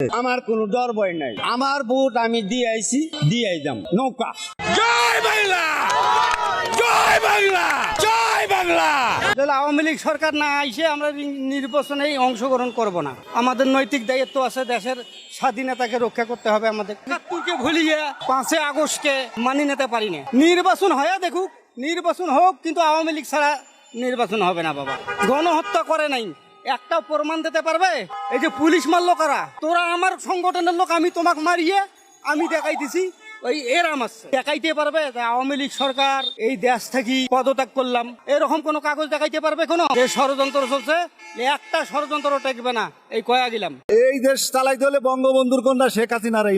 আমার কোনো ডর ভয় নাই। আমার ভোট আমি দিয়ে আইছি দিয়ে আইতাম। নৌকা। জয় বাংলা! জয় বাংলা! জয় বাংলা! আওয়ামী লীগ সরকার না আইসে আমরা নির্বাচনে অংশগ্রহণ করব না। আমাদের নৈতিক দায়িত্ব আছে দেশের স্বাধীনতাকে রক্ষা করতে হবে আমাদের। একাত্তরকে ভুলিয়ে পাঁচই আগস্টকে মানি নিতে পারি না। নির্বাচন হয়ে দেখুক নির্বাচন হোক কিন্তু আওয়ামী লীগ ছাড়া নির্বাচন হবে না বাবা। গণহত্যা করে নাই। একটা প্রমাণ দিতে পারবে? এই যে পুলিশ মারলো কারা? তোরা আমার সংগঠনের লোক, আমি তোমাকে মারিয়ে আমি দেখাই দিছি ওই এরাম আছে। দেখাইতে পারবে আওয়ামী লীগ সরকার এই দেশ থেকে পদত্যাগ করলাম। এরকম কাগজ দেখাইতে পারবে কোনো? যে ষড়যন্ত্র চলছে একটা ষড়যন্ত্র টেকবে না। এই কয়া গেলাম। এই দেশ বঙ্গবন্ধুর কন্যা শেখ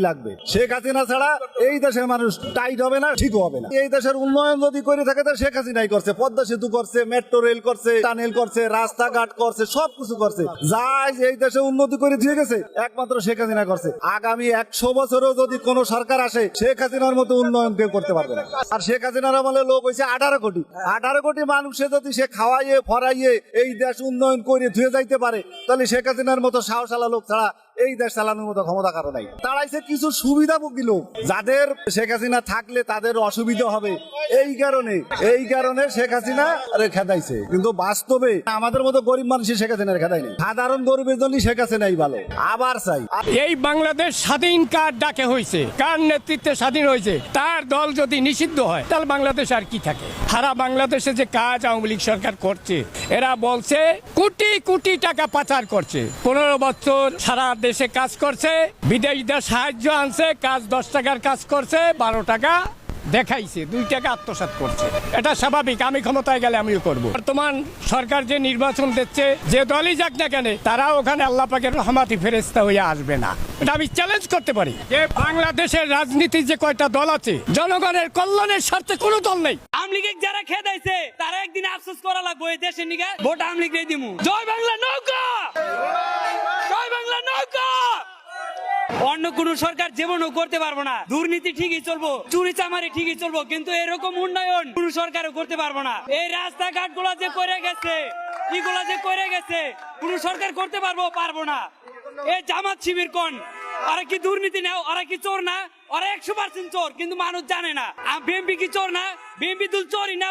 লাগবে। শেখ হাসিনা ছাড়া এই দেশের মানুষ টাইট হবে না, ঠিক হবে না। এই দেশের উন্নয়ন যদি করে থাকে শেখ হাসিনাই করছে। পদ্মা সেতু করছে, মেট্রো রেল করছে, টানেল করছে, রাস্তাঘাট করছে, সবকিছু করছে। যাই এই দেশে উন্নতি করে দিয়ে গেছে, একমাত্র শেখ হাসিনা করছে। আগামী একশো বছরেও যদি কোনো সরকার আসে, শেখ হাসিনার মতো উন্নয়ন কেউ করতে পারবে না। আর শেখ হাসিনার আমলে লোক হয়েছে আঠারো কোটি। আঠারো কোটি মানুষে যদি সে খাওয়াইয়ে, ফরাইয়ে এই দেশ উন্নয়ন করে ধুয়ে যাইতে পারে, তাহলে শেখ হাসিনার মতো সাহসালা লোক ছাড়া এই দেশ চালানোর মতো ক্ষমতা কারও নাই। তারাইছে কিছু সুবিধাভোগী লোক, যাদের শেখ হাসিনা থাকলে তাদের অসুবিধা হবে, এই কারণে এই কারণে শেখ হাসিনা খেদাইছে। কিন্তু বাস্তবে আমাদের মতো গরিব মানুষই শেখ হাসিনার খেদায়নি। সাধারণ গরিবের জন্য শেখ হাসিনাই ভালো। আবার চাই। এই বাংলাদেশ স্বাধীন কার ডাকে হয়েছে কার নেতৃত্বে স্বাধীন হয়েছে তার দল যদি নিষিদ্ধ হয়, তাহলে বাংলাদেশ আর কি থাকে? সারা বাংলাদেশে যে কাজ আওয়ামী লীগ সরকার করছে, এরা বলছে, কোটি কোটি টাকা পাচার করছে। পনেরো বছর সারা দেশে কাজ করছে, বিদেশিদের সাহায্য আনছে, কাজ দশ টাকার কাজ করছে, বারো টাকা দেখাইছে, দুই টাকা আত্মসাৎ করছে। এটা স্বাভাবিক, আমি ক্ষমতায় গেলে আমিও করব। বর্তমান সরকার যে নির্বাচন দিচ্ছে, যে দলই যাক না কেন তারা ওখানে আল্লাহ পাকের রহমাতি ফেরেস্তা হয়ে আসবে না। এটা আমি চ্যালেঞ্জ করতে পারি যে বাংলাদেশের রাজনীতির যে কয়টা দল আছে, জনগণের কল্যাণের স্বার্থে কোনো দল নেই। আমলিগে যারা খেদাইছে তারা একদিন আফসোস করা লাগবে এই দেশের নিগে ভোট আমলিগ রে দিমু। জয় বাংলা নৌকা! জয় বাংলা নৌকা! অন্য কোন সরকার জীবনও করতে পারব না। দুর্নীতি ঠিকই চলবো, চুরি চামারি ঠিকই চলবো, কিন্তু এরকম উন্নয়ন কোন সরকারও করতে পারব না। এই রাস্তাঘাটগুলা যে করে গেছে, এগুলা যে করে গেছে, কোন সরকার করতে পারব পারব না। এই জামাত শিবির কোন? ওরা কি দুর্নীতি নাও ওরা কি চোর না? ওরা একশো পার্সেন্ট চোর কিন্তু মানুষ জানে না। বিএমপি কি চোর না? বিএমপি তুল চোরই না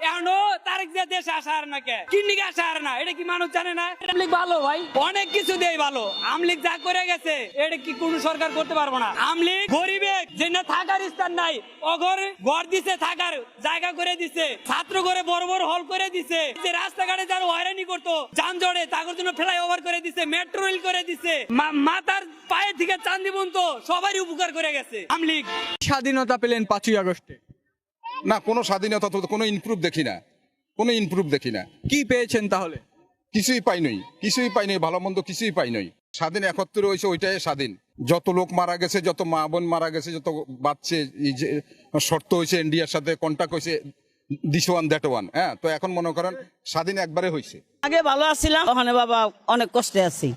এখনও তারেক দেশে আসা আর না কে? আসা আর না? এটা কি মানুষ জানে না? ভালো ভাই। অনেক কিছু দেয় ভালো। আমলিগ যা করে গেছে এটা কি কোন সরকার করতে পারব না। আমলিগ গরিবে যে না থাকার স্থান নাই অঘর ঘর দিছে থাকার জায়গা করে দিছে ছাত্র করে বড় বড় হল করে দিছে। যে রাস্তাঘাটে যারা হয়রানি করতো যানজটে তাদের জন্য ফ্লাই ওভার করে দিছে মেট্রো রেল করে দিছে মা- মাথার পায়ে থেকে চান্দি সবারই উপকার করে গেছে। আমলিগ স্বাধীনতা পেলেন পাঁচই আগস্টে। না কোনো স্বাধীনতা তো কোনো ইমপ্রুভ দেখি না। কোনো ইমপ্রুভ দেখি না। কি পেয়েছেন তাহলে? কিছুই পাই নই। কিছুই পাই নই ভালো মন্দ কিছুই পাই নই। স্বাধীন একত্রে হয়েছে ওইটাই স্বাধীন। যত লোক মারা গেছে যত মা বোন মারা গেছে যত বাচ্চে যে শর্ত হয়েছে ইন্ডিয়ার সাথে কন্ট্যাক্ট হয়েছে দিস ওয়ান দ্যাট ওয়ান হ্যাঁ? তো এখন মনে করেন স্বাধীন একবারে হয়েছে। আগে ভালো আসছিলাম ওখানে বাবা অনেক কষ্টে আছি।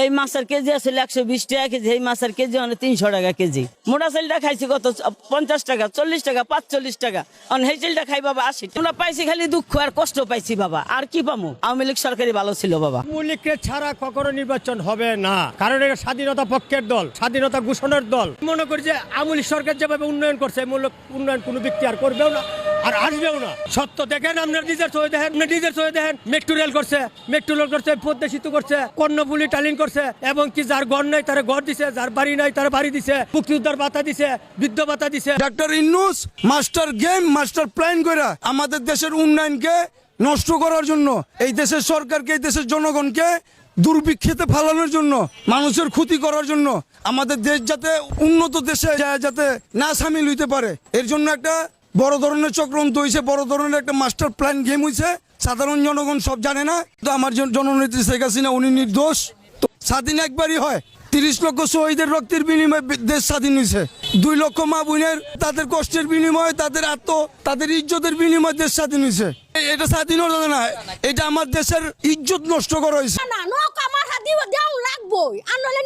এই মাছের কেজি আছিল একশো বিশ টাকা কেজি, এই মাছের কেজি মানে তিনশো টাকা কেজি। মোটা চালটা খাইছি কত? পঞ্চাশ টাকা, চল্লিশ টাকা, পাঁচচল্লিশ টাকা। অন সেই চালটা খাই বাবা আশি আমরা পাইছি খালি দুঃখ আর কষ্ট পাইছি বাবা। আর কি পামু? আওয়ামী লীগ সরকারি ভালো ছিল বাবা। মূলিককে ছাড়া কখনো নির্বাচন হবে না। কারণ এটা স্বাধীনতা পক্ষের দল, স্বাধীনতা ঘোষণার দল। মনে করি যে আমলি সরকার যেভাবে উন্নয়ন করছে মূলক উন্নয়ন কোনো ব্যক্তি আর করবেও না। আর আসবেও না। সত্য দেখেন আপনার নিজের চয়ে দেখেন আপনার নিজের চয়ে দেখেন মেট্রো রেল করছে মেট্রো রেল করছে পদ্মা সেতু করছে কর্ণফুলি টালিং করছে এবং কি যার ঘর নাই তার ঘর দিছে যার বাড়ি নাই তার বাড়ি দিছে মুক্তিযোদ্ধার ভাতা দিছে বৃদ্ধ ভাতা দিছে। Doctor Yunus master game master plan করে আমাদের দেশের উন্নয়নকে নষ্ট করার জন্য এই দেশের সরকারকে এই দেশের জনগণকে দুর্ভিক্ষেতে ফালানোর জন্য মানুষের ক্ষতি করার জন্য আমাদের দেশ যাতে উন্নত দেশে যাতে না সামিল হইতে পারে এর জন্য একটা বড় ধরনের চক্রান্ত হয়েছে বড় ধরনের একটা মাস্টার প্ল্যান গেম হয়েছে সাধারণ জনগণ সব জানে না তো আমার জন- জননেত্রী শেখ হাসিনা, উনি নির্দোষ। তো স্বাধীন একবারই হয়, তিরিশ লক্ষ শহীদের রক্তের বিনিময়ে দেশ স্বাধীন হয়েছে দুই লক্ষ মা বোনের তাদের কষ্টের বিনিময়ে, তাদের আত্ম, তাদের ইজ্জতের বিনিময়ে দেশ স্বাধীন হয়েছে এটা স্বাধীন হলো না এটা আমার দেশের ইজ্জত নষ্ট করা হয়েছে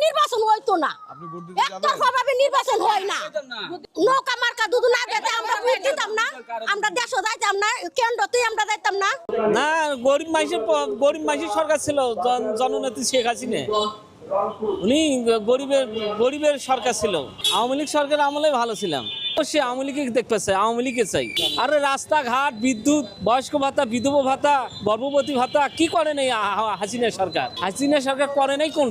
নির্বাচন হইতো না। একতরফা ভাবে নির্বাচন হয় না। নৌকা মার্কা দুদু না দিতে আমরা ভোট দিতাম না। আমরা দেশও যাইতাম না কেন্দ্রতেই আমরা যাইতাম না। না গরিব মানুষের গরিব মানুষের সরকার ছিল জননেত্রী শেখ হাসিনা। উনি গরিবের গরিবের সরকার ছিল। আওয়ামী লীগ সরকার আমলে ভালো ছিলাম। সে আওয়ামী লীগকে দেখতে চাই আওয়ামী লীগকে চাই। আরে রাস্তাঘাট বিদ্যুৎ বয়স্ক ভাতা বিধবা ভাতা গর্ভবতী ভাতা কি করে এই হাসিনা সরকার? হাসিনা সরকার করে নাই কোনটা?